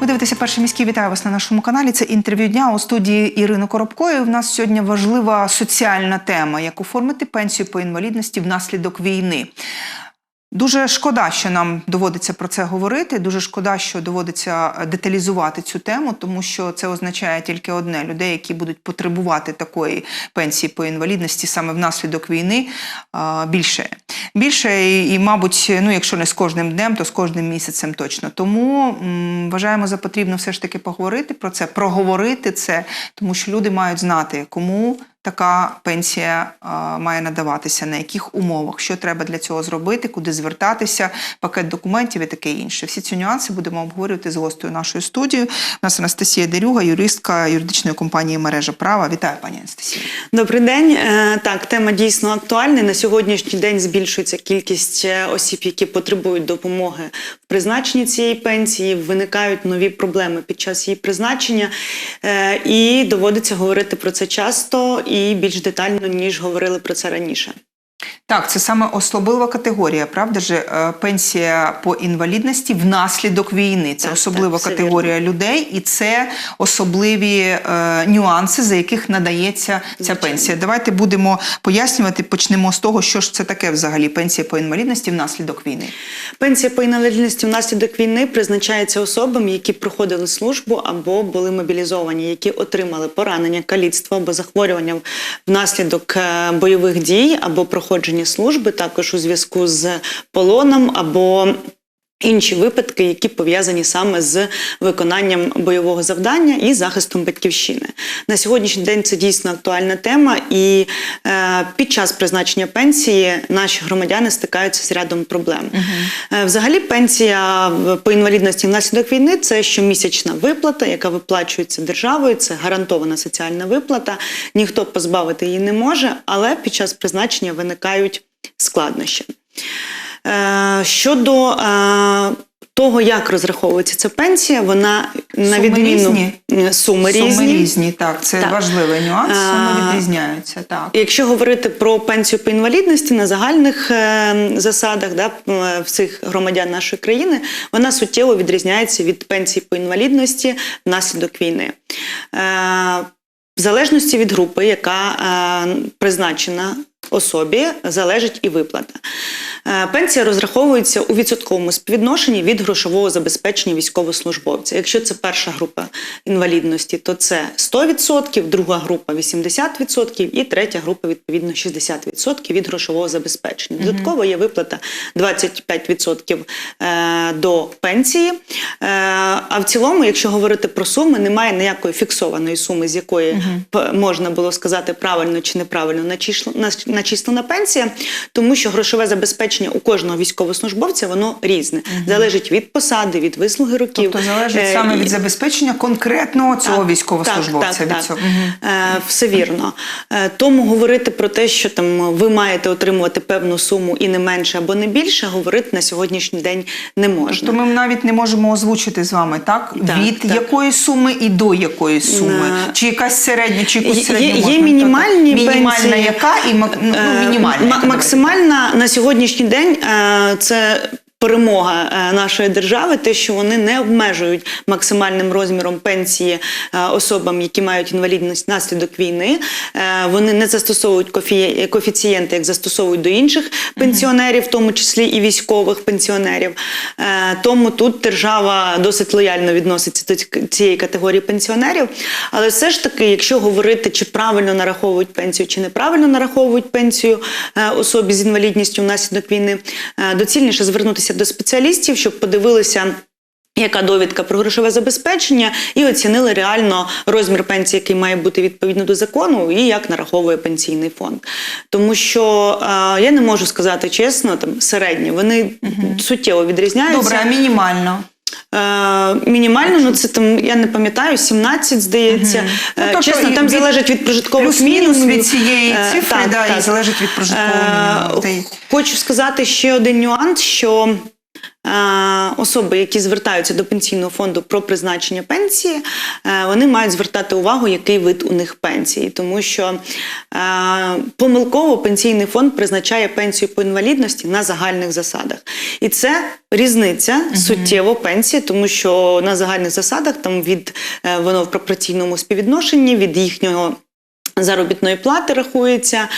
Ви дивитеся перший міський. Вітаю вас на нашому каналі. Це інтерв'ю дня у студії Ірини Коробкої. У нас сьогодні важлива соціальна тема: як оформити пенсію по інвалідності внаслідок війни. Дуже шкода, що нам доводиться про це говорити. Дуже шкода, що доводиться деталізувати цю тему, тому що це означає тільки одне: людей, які будуть потребувати такої пенсії по інвалідності саме внаслідок війни, більше. Більше і, і, мабуть, ну якщо не з кожним днем, то з кожним місяцем точно. Тому м, вважаємо за потрібно все ж таки поговорити про це, проговорити це, тому що люди мають знати, кому така пенсія а, має надаватися, на яких умовах, що треба для цього зробити, куди звертатися, пакет документів і таке інше. Всі ці нюанси будемо обговорювати з гостею нашої студії. У нас Анастасія Дерюга, юристка юридичної компанії Мережа права. Вітаю, пані Анастасія. Добрий день. Е, Так, тема дійсно актуальна. На сьогоднішній день збільшується кількість е, осіб, які потребують допомоги в призначенні цієї пенсії. Виникають нові проблеми під час її призначення, Е, і доводиться говорити про це часто і більш детально ніж говорили про це раніше. Так, це саме особлива категорія, правда ж? Е, Пенсія по інвалідності внаслідок війни. Це Так, особлива так, категорія людей, і це особливі е, нюанси, за яких надається ця Звичайно. пенсія. Давайте будемо пояснювати. Почнемо з того, що ж це таке взагалі пенсія по інвалідності внаслідок війни. Пенсія по інвалідності внаслідок війни призначається особам, які проходили службу або були мобілізовані, які отримали поранення, каліцтво або захворювання внаслідок е, бойових дій або проходження служби, також у зв'язку з полоном або Інші випадки, які пов'язані саме з виконанням бойового завдання і захистом батьківщини. На сьогоднішній день це дійсно актуальна тема, і е, під час призначення пенсії наші громадяни стикаються з рядом проблем. Е, взагалі, пенсія по інвалідності внаслідок війни це щомісячна виплата, яка виплачується державою. Це гарантована соціальна виплата. Ніхто позбавити її не може, але під час призначення виникають складнощі. Е, Щодо е, того, як розраховується ця пенсія, вона на Суми відміну різні? Е, суми різні. Суми різні, так, це Так. важливий нюанс. Суми відрізняються. Так. Якщо говорити про пенсію по інвалідності на загальних е, засадах да, е, всіх громадян нашої країни, вона суттєво відрізняється від пенсії по інвалідності внаслідок війни. Е, в залежності від групи, яка е, призначена особі, залежить і виплата. Е, Пенсія розраховується у відсотковому співвідношенні від грошового забезпечення військовослужбовця. Якщо це перша група інвалідності, то це 100%, друга група 80% і третя група відповідно 60% від грошового забезпечення. Додатково є виплата 25% е, до пенсії. Е, А в цілому, якщо говорити про суми, немає ніякої фіксованої суми, з якої можна було сказати правильно чи неправильно начислена, начислена пенсія, тому що грошове забезпечення у кожного військовослужбовця воно різне, залежить від посади, від вислуги років. Тобто залежить Е, саме від забезпечення конкретного цього так, військовослужбовця. Так, так, від цього. так. Мгм. Е, все вірно. Е, тому говорити про те, що там ви маєте отримувати певну суму і не менше або не більше, говорити на сьогоднішній день не можна. Тобто ми навіть не можемо озвучити з вами, так? Так, від так. якої суми і до якої суми? На- Чи якась середня, чи якусь Є- середню є можна? мінімальні Тобто, мінімальна яка і ну, Е, мінімальна. максимальна на сьогоднішній день е, це. Перемога е, нашої держави, те, що вони не обмежують максимальним розміром пенсії е, особам, які мають інвалідність внаслідок війни. Е, Вони не застосовують коефіцієнти, як застосовують до інших пенсіонерів, в тому числі і військових пенсіонерів. Тому тут держава досить лояльно відноситься до цієї категорії пенсіонерів. Але все ж таки, якщо говорити, чи правильно нараховують пенсію, чи неправильно нараховують пенсію особі з інвалідністю внаслідок війни, доцільніше звернутися до спеціалістів, щоб подивилися. Яка довідка про грошове забезпечення, і оцінили реально розмір пенсії, який має бути відповідно до закону, і як нараховує пенсійний фонд. Тому що е, я не можу сказати чесно, там середні, вони суттєво відрізняються. Добре, а мінімально. Е, мінімально, ну це там, я не пам'ятаю, 17, здається. Ну, Е, тобто Чесно, там від- залежить від прожиткових мінімумів. від цієї Е, цифри, так, да, і залежить від прожиткових й- Хочу сказати ще один нюанс, що особи, які звертаються до пенсійного фонду про призначення пенсії, е, вони мають звертати увагу, який вид у них пенсії, тому що е, помилково пенсійний фонд призначає пенсію по інвалідності на загальних засадах. І це різниця суттєво пенсії, тому що на загальних засадах там від е, воно в пропорційному співвідношенні від їхнього. Заробітної плати рахується,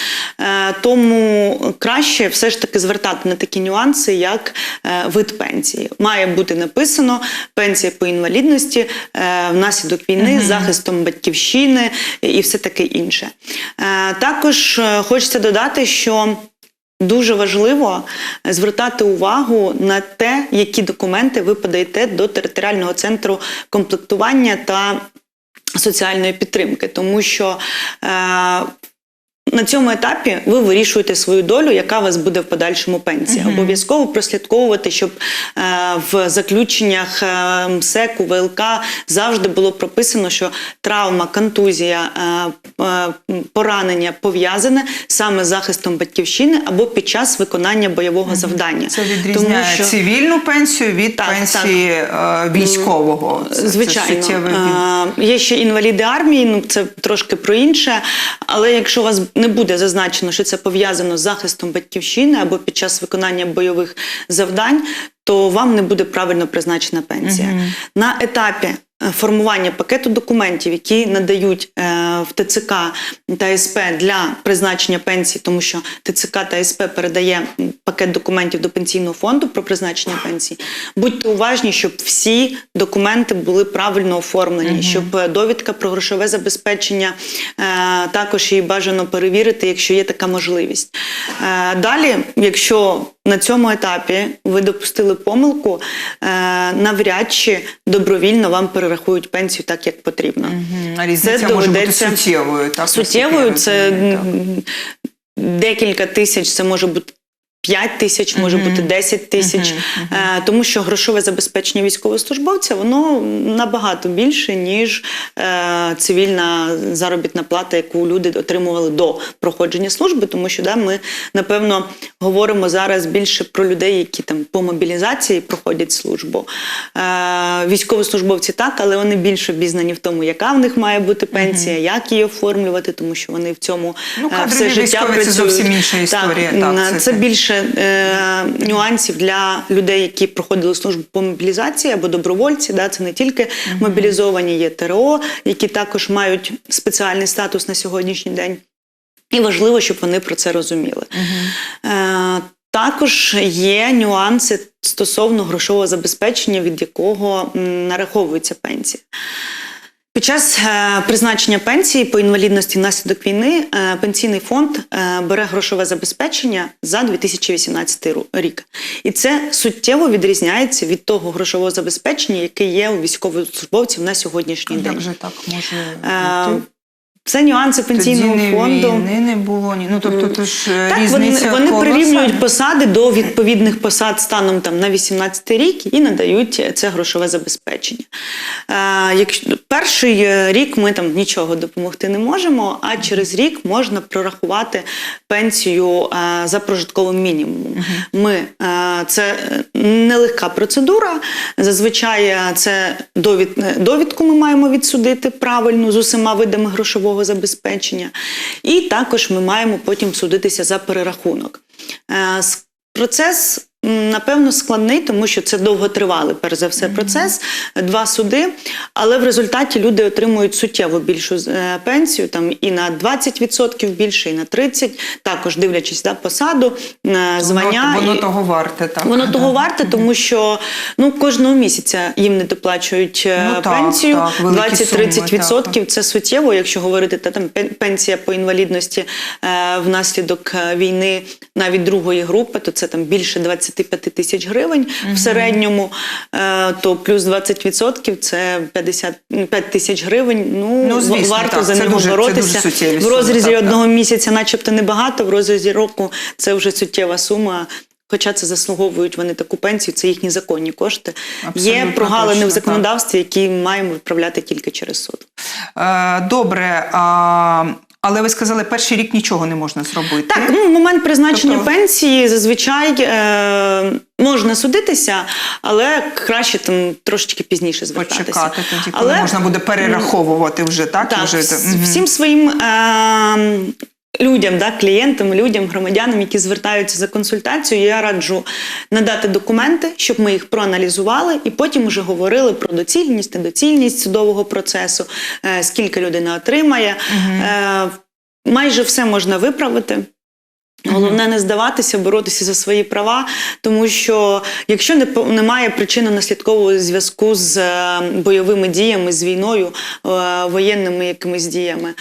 Е, тому краще все ж таки звертати на такі нюанси, як е, вид пенсії. Має бути написано пенсія по інвалідності е, внаслідок війни, з захистом батьківщини і все таке інше. Також хочеться додати, що Дуже важливо звертати увагу на те, які документи ви подаєте до територіального центру комплектування та соціальної підтримки, тому що е, на цьому етапі ви вирішуєте свою долю, яка у вас буде в подальшому пенсія. Обов'язково прослідковувати, щоб е, в заключеннях е, МСЕКу, ВЛК завжди було прописано, що травма, контузія, е, е, поранення пов'язане саме з захистом батьківщини або під час виконання бойового завдання. Це відрізняє Тому що- цивільну пенсію від Так, пенсії е, військового. Це- це Звичайно, від- А, є ще інваліди армії, ну це трошки про інше. Але якщо у вас не буде зазначено, що це пов'язано з захистом батьківщини або під час виконання бойових завдань, то вам не буде правильно призначена пенсія. На етапі формування пакету документів, які надають е, в ТЦК та СП для призначення пенсії, тому що ТЦК та СП передає пакет документів до пенсійного фонду про призначення пенсії. Будьте уважні, щоб всі документи були правильно оформлені, щоб е, довідка про грошове забезпечення е, також її бажано перевірити, якщо є така можливість. Е, далі, якщо на цьому етапі ви допустили помилку, е, навряд чи добровільно вам перерахують пенсію так, як потрібно. А різниця може бути суттєвою. Так, суттєвою. Це так. декілька тисяч, це може бути. 5 тисяч, може бути 10 тисяч, Е, тому що грошове забезпечення військовослужбовця воно набагато більше, ніж е, цивільна заробітна плата, яку люди отримували до проходження служби, тому що да, ми напевно говоримо зараз більше про людей, які там по мобілізації проходять службу. Е, військовослужбовці так, але вони більш обізнані в тому, яка в них має бути пенсія, як її оформлювати, тому що вони в цьому Ну, е, все життя військові це працюють. зовсім інша історія, Так, так, це- це це- більше е, нюансів для людей, які проходили службу по мобілізації або добровольці. Да, це не тільки мобілізовані, є ТРО, які також мають спеціальний статус на сьогоднішній день. І важливо, щоб вони про це розуміли. Е, також є нюанси стосовно грошового забезпечення, від якого нараховується пенсія. Під час е, призначення пенсії по інвалідності внаслідок війни е, пенсійний фонд е, бере грошове забезпечення за 2018 ру- рік. І це суттєво відрізняється від того грошового забезпечення, яке є у військовослужбовців на сьогоднішній Як день. же так може бути? Це нюанси Тоді пенсійного не фонду. війни не було. Ні. Ну, тобто, то ж е, Так, вони, різниця вони колосальна. прирівнюють посади до відповідних посад станом там на 18 рік і надають це грошове забезпечення. Е, якщо перший е, рік ми там нічого допомогти не можемо, а через рік можна прорахувати пенсію е, за прожитковим мінімумом. Ми е, це нелегка процедура. Зазвичай е, це довід, е, довідку ми маємо відсудити правильно з усіма видами грошового забезпечення. І також ми маємо потім судитися за перерахунок. Е, Процес. Напевно, складний, тому що це довготривалий, перш за все, процес, два суди. Але в результаті люди отримують суттєво більшу е, пенсію, там і на 20% більше, і на 30%, також дивлячись на посаду, на звання. Воно, воно того варте, так. Воно того варте, тому що ну кожного місяця їм не доплачують е, Ну, пенсію. так, великі 20-30% відсотків це суттєво. Якщо говорити та там пен- пенсія по інвалідності е, внаслідок е, війни навіть другої групи, то це там більше 25 тисяч гривень в середньому. Е, то плюс 20% це 55 тисяч гривень. Ну, Ну, звісно, варто так, за нього дуже- боротися. дуже в розрізі так, так. одного місяця, начебто небагато, в розрізі року це вже суттєва сума. Хоча це заслуговують вони таку пенсію, це їхні законні кошти. Є прогалини точно, в законодавстві, які маємо виправляти тільки через суд. Е, Добре. Але ви сказали, перший рік нічого не можна зробити. Так, ну момент призначення Тобто- пенсії зазвичай е, можна судитися, але краще там трошечки пізніше звертатися. Почекати тоді, коли Але- можна буде перераховувати вже, так? Так, вже, всім своїм е, людям, да, клієнтам, людям, громадянам, які звертаються за консультацією, я раджу надати документи, щоб ми їх проаналізували, і потім вже говорили про доцільність, недоцільність судового процесу, е, скільки людина отримає. Угу. майже все можна виправити. Головне не здаватися, боротися за свої права, тому що якщо не немає причинно-наслідкового зв'язку з е, бойовими діями, з війною, е, воєнними якимись діями, е,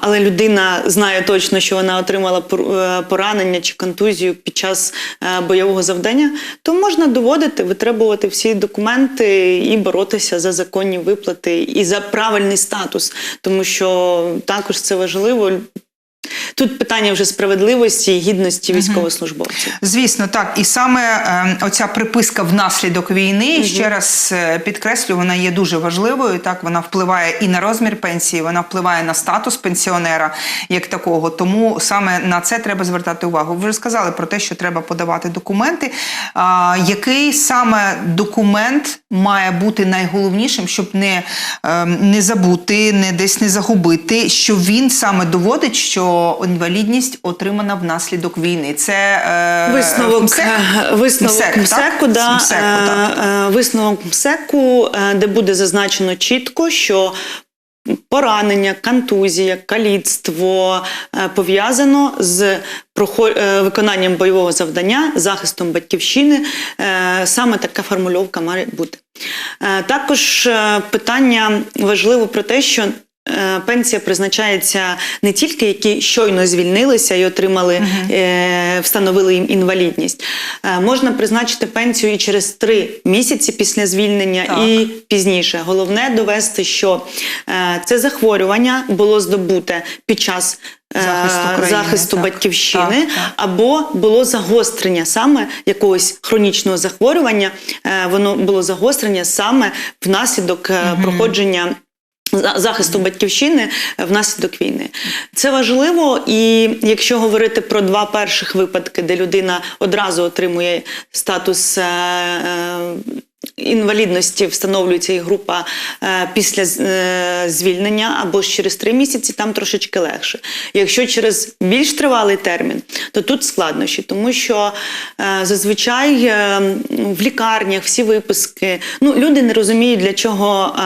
але людина знає точно, що вона отримала поранення чи контузію під час бойового завдання, то можна доводити, витребувати всі документи і боротися за законні виплати і за правильний статус, тому що також це важливо. Тут питання вже справедливості і гідності військовослужбовців. Звісно, так. І саме е, оця приписка внаслідок війни, ще раз е, підкреслю, вона є дуже важливою. Так, вона впливає і на розмір пенсії, вона впливає на статус пенсіонера як такого. Тому саме на це треба звертати увагу. Ви вже сказали про те, що треба подавати документи. А, який саме документ має бути найголовнішим, щоб не, е, не забути, не десь не загубити, що він саме доводить, що інвалідність отримана внаслідок війни. Це е, Висновок, МСЕК? е, висновок МСЕК, так? МСЕКу, да, МСЕКу, е, так. е, висновок МСЕКу, де буде зазначено чітко, що поранення, контузія, каліцтво пов'язано з виконанням бойового завдання, захистом батьківщини. Саме така формульовка має бути. Також питання важливо про те, що пенсія призначається не тільки які щойно звільнилися і отримали, е, встановили їм інвалідність. Е, Можна призначити пенсію і через три місяці після звільнення, Так. і пізніше. Головне довести, що е, це захворювання було здобуте під час. е, Захисту країни, захисту так. батьківщини Так, так. або було загострення саме якогось хронічного захворювання. Е, Воно було загострення саме внаслідок е, проходження. За- Захисту батьківщини е, внаслідок війни. Це важливо, і якщо говорити про два перших випадки, де людина одразу отримує статус е, е, інвалідності, встановлюється і група е, після е, звільнення або ж через три місяці, там трошечки легше. Якщо через більш тривалий термін, то тут складнощі, тому що е, зазвичай в лікарнях всі виписки, ну люди не розуміють, для чого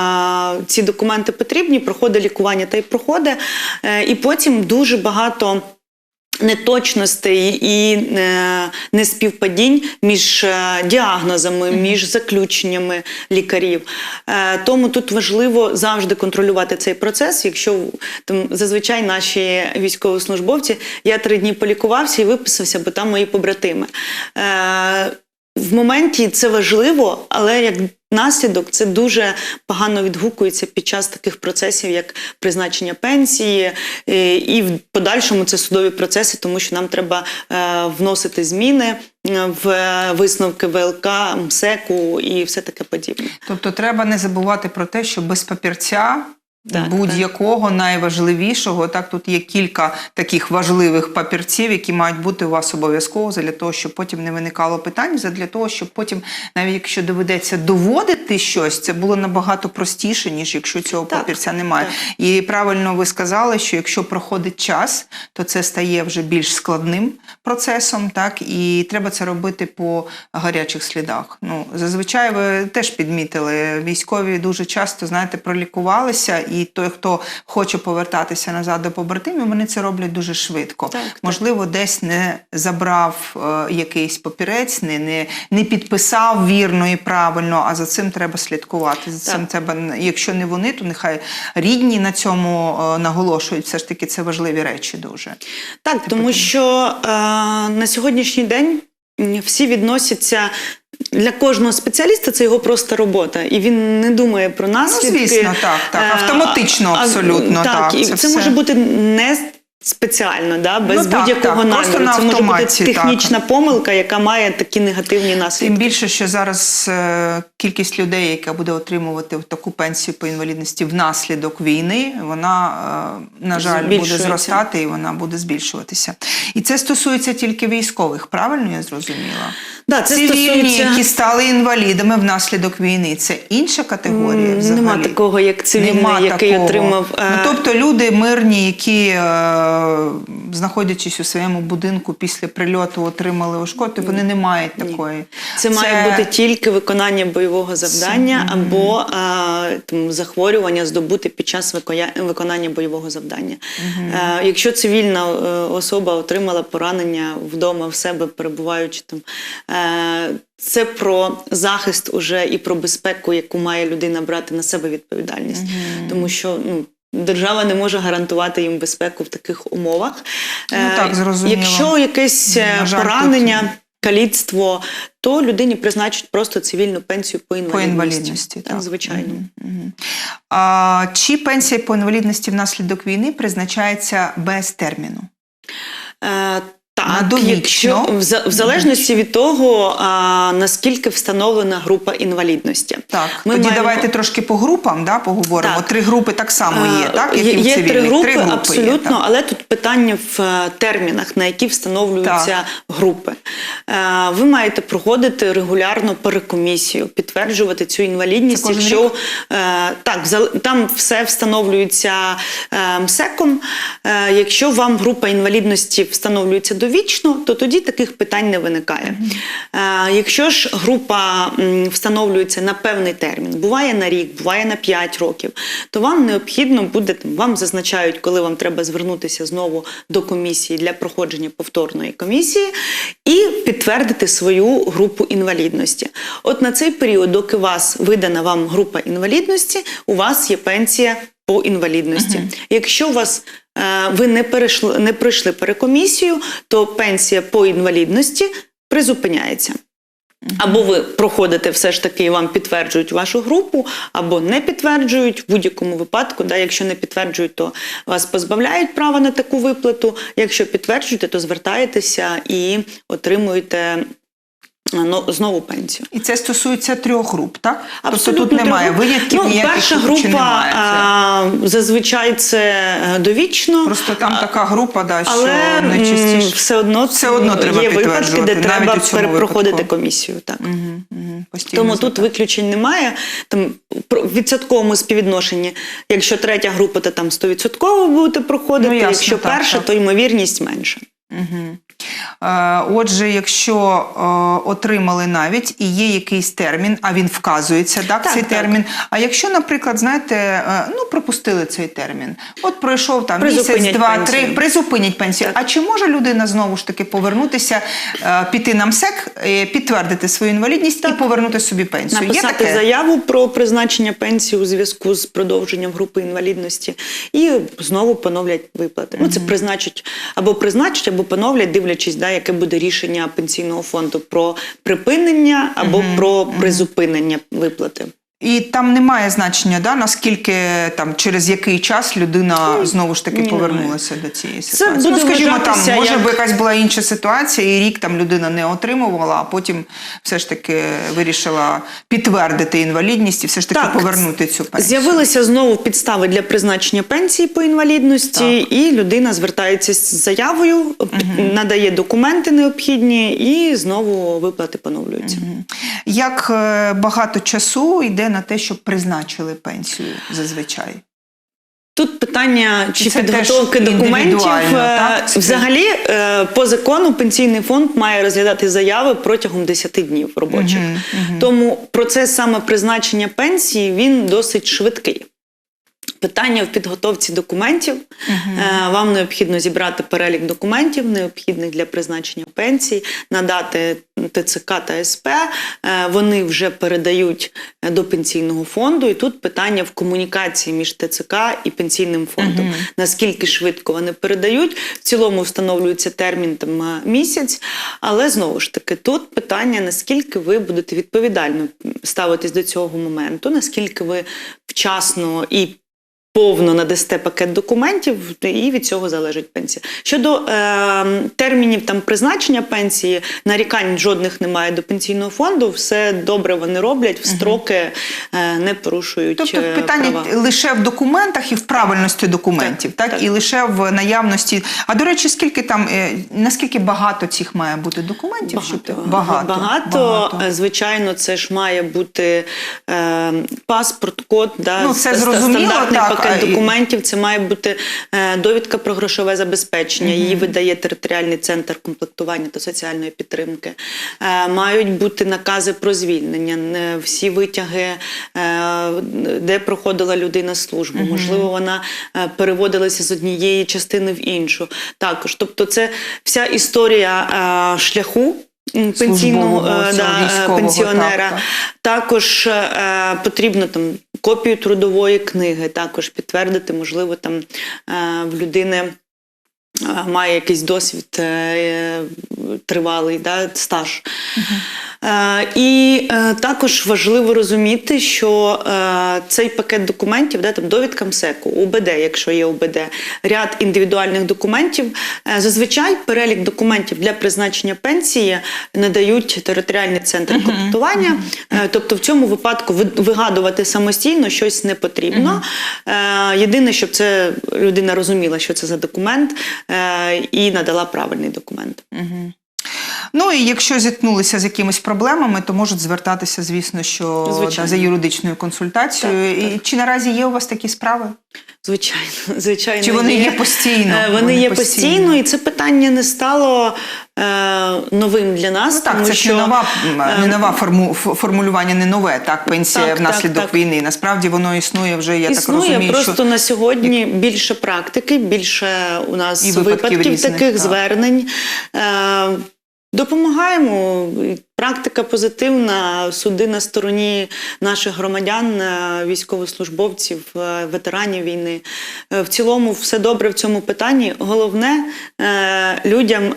ці документи потрібні. Проходить лікування та й проходить, і потім дуже багато. Неточностей і е, неспівпадінь між е, діагнозами, між заключеннями лікарів. Е, тому тут важливо завжди контролювати цей процес. Якщо там зазвичай наші військовослужбовці, я три дні полікувався і виписався, бо там мої побратими. В моменті це важливо, але як наслідок це дуже погано відгукується під час таких процесів, як призначення пенсії, е, і в подальшому це судові процеси, тому що нам треба е, вносити зміни е, в висновки ВЛК, МСЕКу і все таке подібне. Тобто треба не забувати про те, що без папірця. Так, Будь-якого найважливішого, так тут є кілька таких важливих папірців, які мають бути у вас обов'язково для того, щоб потім не виникало питань, для того, щоб потім, навіть якщо доведеться доводити щось, це було набагато простіше, ніж якщо цього Так, папірця немає. І правильно ви сказали, що якщо проходить час, то це стає вже більш складним процесом, так і треба це робити по гарячих слідах. Ну зазвичай ви теж підмітили, військові дуже часто знаєте пролікувалися, і той, хто хоче повертатися назад до побратимів, вони це роблять дуже швидко. Так, так. Можливо, десь не забрав е, якийсь папірець, не, не, не підписав вірно і правильно, а за цим треба слідкувати. За цим треба, якщо не вони, то нехай рідні на цьому е, наголошують. Все ж таки, це важливі речі дуже. Так, тому що е, на сьогоднішній день всі відносяться. Для кожного спеціаліста це його просто робота, і він не думає про наслідки. Ну, звісно, так, так. Е, Автоматично абсолютно а- абсолютно, так, І це це, все. може бути не спеціально, да, без Ну, будь-якого наміру. на Це може бути автоматі, так. технічна помилка, яка має такі негативні наслідки. Тим більше, що зараз е, кількість людей, яка буде отримувати таку пенсію по інвалідності внаслідок війни, вона, е, на жаль, буде зростати і вона буде збільшуватися. І це стосується тільки військових, правильно я зрозуміла? Да, це Цивільні, стосується- які стали інвалідами внаслідок війни, це інша категорія взагалі? Нема такого, як цивільний, Нема який такого. отримав. Ну, е, тобто люди мирні, які, е, знаходячись у своєму будинку після прильоту, отримали ушкоди, вони не мають такої. Це, має бути тільки виконання бойового завдання або е, там, захворювання здобути під час виконання бойового завдання. Е, якщо цивільна е, особа отримала поранення вдома в себе, перебуваючи там, е, це про захист уже і про безпеку, яку має людина брати на себе відповідальність. Тому що ну, держава не може гарантувати їм безпеку в таких умовах. Ну, Е, так, зрозуміло. Якщо якесь е, жаль, поранення, тут- каліцтво, то людині призначать просто цивільну пенсію по інвалідності. По інвалідності, так. звичайно. Мгм, мгм. А, чи пенсія по інвалідності внаслідок війни призначається без терміну? Так, якщо в, в залежності від того, а, наскільки встановлена група інвалідності. Так, Ми тоді маємо- давайте трошки по групам да, поговоримо. Так. Три групи так само є, Е, так? Як є, і в є три групи, є, абсолютно, так. але тут питання в е, термінах, на які встановлюються Так. групи. Е, Ви маєте проходити регулярно перекомісію, підтверджувати цю інвалідність. Якщо рік? е, так, там все встановлюється МСЕКом. Е, Якщо вам група інвалідності встановлюється довічно, то тоді таких питань не виникає. Е, Якщо ж група встановлюється на певний термін, буває на рік, буває на 5 років, то вам необхідно буде вам зазначають, коли вам треба звернутися знову до комісії для проходження повторної комісії і підтвердити свою групу інвалідності. От на цей період, доки вас видана вам група інвалідності, у вас є пенсія по інвалідності. Якщо у вас е, ви не перейшли, не пройшли перекомісію, то пенсія по інвалідності призупиняється. Або ви проходите все ж таки і вам підтверджують вашу групу, або не підтверджують в будь-якому випадку. Да, якщо не підтверджують, то вас позбавляють права на таку виплату. Якщо підтверджуєте, то звертаєтеся і отримуєте ну, знову пенсію. І це стосується трьох груп, так? тобто тут немає трьох груп. винятків, ну, ніяких перша група немає. А, зазвичай це е, довічно. Просто там така група, да, що Але найчастіше. все одно, Все одно треба є випадки, де навіть треба перепроходити випадку. комісію. Так. Мгм, постійно Тому тут звертати. виключень немає. Там в відсотковому співвідношенні, якщо третя група, то там 100% будете проходити. Ну, ясно, якщо так, перша, так. то ймовірність менша. Мгм. Е, Отже, якщо е, отримали навіть і є якийсь термін, а він вказується, так, Так, цей так. термін. А якщо, наприклад, знаєте, е, ну пропустили цей термін, от пройшов там місяць, два, пенсію. три, призупинять пенсію. А чи може людина знову ж таки повернутися, піти на МСЕК, підтвердити свою інвалідність і повернути собі пенсію? Є таке? заяву про призначення пенсії у зв'язку з продовженням групи інвалідності і знову поновлять виплати. Ну, це призначать або призначать, або поновлять, дивлячись, да, яке буде рішення пенсійного фонду про припинення або про призупинення виплати. І там немає значення, да, наскільки там через який час людина знову ж таки ні, повернулася до цієї ситуації. буде ну, скажімо, там може як- би якась була інша ситуація, і рік там людина не отримувала, а потім все ж таки вирішила підтвердити інвалідність і все ж таки Так, повернути цю пенсію. З'явилися знову підстави для призначення пенсії по інвалідності, і людина звертається з заявою, під- надає документи необхідні, і знову виплати поновлюються. Як е, багато часу йде на те, щоб призначили пенсію зазвичай? Тут питання чи Це підготовки документів. Е, так? Взагалі, е, по закону пенсійний фонд має розглядати заяви протягом 10 днів робочих. угу, угу. Тому процес саме призначення пенсії він досить швидкий. Питання в підготовці документів. Е, Вам необхідно зібрати перелік документів, необхідних для призначення пенсії, надати ТЦК та СП. Е, Вони вже передають е, до пенсійного фонду. І тут питання в комунікації між ТЦК і пенсійним фондом. Наскільки швидко вони передають. В цілому встановлюється термін там місяць. Але знову ж таки, тут питання, наскільки ви будете відповідально ставитись до цього моменту, наскільки ви вчасно і повно надасте пакет документів, і від цього залежить пенсія. Щодо е, термінів там призначення пенсії, нарікань жодних немає до пенсійного фонду. Все добре вони роблять, в строки е, не порушують. Тобто е, питання права. лише в документах і в правильності документів, так, Так, так. і лише в наявності. А до речі, скільки там е, наскільки багато цих має бути документів? щоб ти- Багато. Багато. Е, Звичайно, це ж має бути е, паспорт, код, да, Ну, це зрозуміло, стандартний так, пакет і- документів. Це має бути е, довідка про грошове забезпечення. Її видає територіальний центр комплектування та соціальної підтримки. Е, мають бути накази про звільнення, всі витяги, е, де проходила людина службу. Можливо, вона е, переводилася з однієї частини в іншу. Також, тобто, це вся історія е, шляху. Пенсійного е, да, е, пенсіонера так, так. також е, потрібно там копію трудової книги, також підтвердити, можливо, там е, в людини. Має якийсь досвід е, тривалий да, стаж. Е, і е, також важливо розуміти, що цей пакет документів, да, там довідка МСЕКу, УБД, якщо є УБД, ряд індивідуальних документів. зазвичай перелік документів для призначення пенсії надають територіальні центри комплектування. Е, тобто в цьому випадку ви- вигадувати самостійно щось не потрібно. Єдине, щоб це людина розуміла, що це за документ, і надала правильний документ. Ну і якщо зіткнулися з якимись проблемами, то можуть звертатися, звісно, що да, за юридичною консультацією. Так, І чи наразі є у вас такі справи? Звичайно, звичайно. Чи вони є постійно? Е, Вони, Вони є постійно. постійно, і це питання не стало е, новим для нас. Ну так, тому це ж що, не нова, не е, нова форму, формулювання, не нове, так, пенсія Так, внаслідок так, так. війни. Насправді воно існує вже, я Існує так розумію, просто що на сьогодні більше практики, більше у нас І випадків випадків, різних, таких так. звернень. Е, допомагаємо. Практика позитивна, суди на стороні наших громадян, е, військовослужбовців, е, ветеранів війни. Е, В цілому все добре в цьому питанні. Головне людям.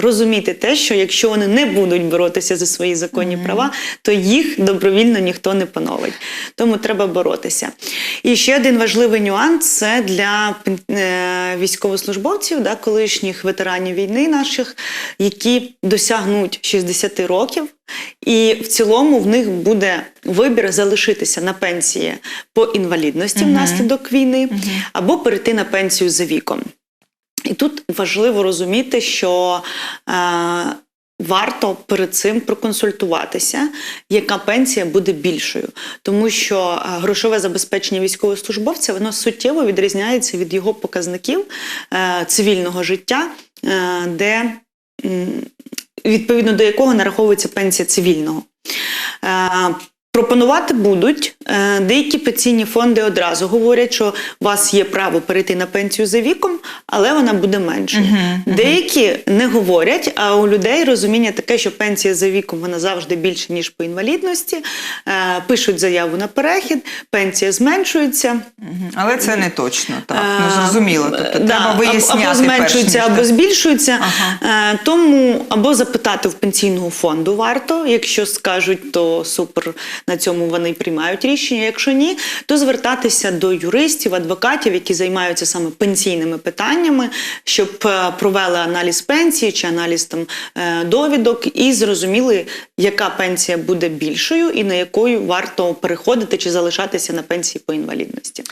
Розуміти те, що якщо вони не будуть боротися за свої законні права, то їх добровільно ніхто не поновить. Тому треба боротися. І ще один важливий нюанс це для е, військовослужбовців, да, колишніх ветеранів війни наших, які досягнуть 60 років. І в цілому в них буде вибір залишитися на пенсії по інвалідності внаслідок війни або перейти на пенсію за віком. І тут важливо розуміти, що е, варто перед цим проконсультуватися, яка пенсія буде більшою, тому що е, грошове забезпечення військовослужбовця воно суттєво відрізняється від його показників е, цивільного життя, е, де відповідно до якого нараховується пенсія цивільного. Е, Пропонувати будуть Е, деякі пенсійні фонди одразу говорять, що у вас є право перейти на пенсію за віком, але вона буде меншою. Деякі не говорять, а у людей розуміння таке, що пенсія за віком вона завжди більше ніж по інвалідності. Е, Пишуть заяву на перехід, пенсія зменшується. Мгм. але це не точно так. Ну Е, зрозуміло. Тобто да, треба виясняти або зменшується, перш, або збільшується. Ага. Е, Тому або запитати в пенсійного фонду варто, якщо скажуть, то супер на цьому вони приймають рішення. Якщо ні, то звертатися до юристів, адвокатів, які займаються саме пенсійними питаннями, щоб е, провели аналіз пенсії чи аналіз там е, довідок і зрозуміли, яка пенсія буде більшою і на якою варто переходити чи залишатися на пенсії по інвалідності.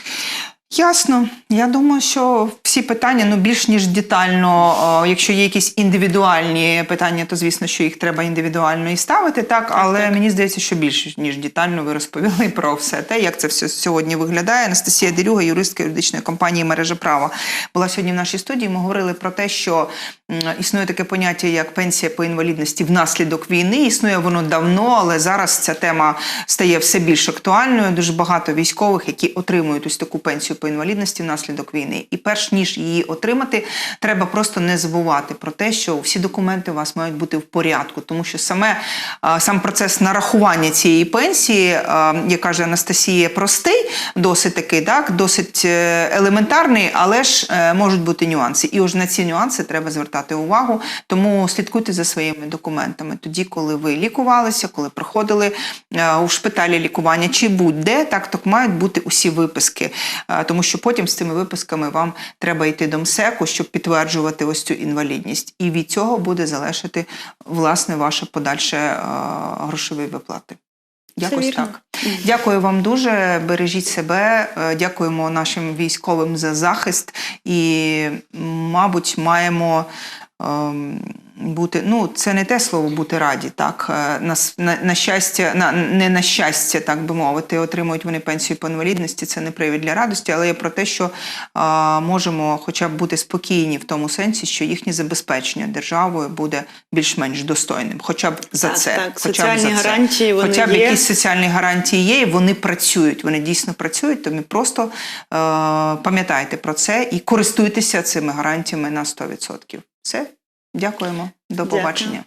Ясно. Я думаю, що всі питання ну більш ніж детально. якщо є якісь індивідуальні питання, то звісно, що їх треба індивідуально і ставити. Так, але мені здається, що більш ніж детально ви розповіли про все те, як це все сьогодні виглядає. Анастасія Дерюга, юристка юридичної компанії мережа права, була сьогодні в нашій студії. Ми говорили про те, що існує таке поняття, як пенсія по інвалідності внаслідок війни. Існує воно давно, але зараз ця тема стає все більш актуальною. Дуже багато військових, які отримують ось таку пенсію по інвалідності внаслідок війни. І перш ніж її отримати, треба просто не забувати про те, що всі документи у вас мають бути в порядку, тому що саме сам процес нарахування цієї пенсії, як каже Анастасія, простий, досить такий, так, досить е, елементарний, але ж е, можуть бути нюанси. І ось на ці нюанси треба звертати увагу. Тому слідкуйте за своїми документами. Тоді, коли ви лікувалися, коли проходили е, у шпиталі лікування, чи будь-де, так, так мають бути усі виписки. Тому що потім з цими виписками вам треба йти до МСЕКу, щоб підтверджувати ось цю інвалідність. І від цього буде залежати власне ваше подальше е, грошові виплати. Якось вірно. так. Дякую вам дуже. Бережіть себе. Е, Дякуємо нашим військовим за захист. І, мабуть, маємо. ем, Бути, ну це не те слово бути раді, так Е, на, на, на щастя, на не на щастя, так би мовити, отримують вони пенсію по інвалідності. Це не привід для радості, але є про те, що а, можемо, хоча б бути спокійні в тому сенсі, що їхнє забезпечення державою буде більш-менш достойним, хоча б за Так, це, так, хоча б соціальні за це. гарантії, вони хоча б є. якісь соціальні гарантії є, і вони працюють. Вони дійсно працюють. Тому просто е, пам'ятайте про це і користуйтеся цими гарантіями на 100%. Все, дякуємо. До Дякую. побачення.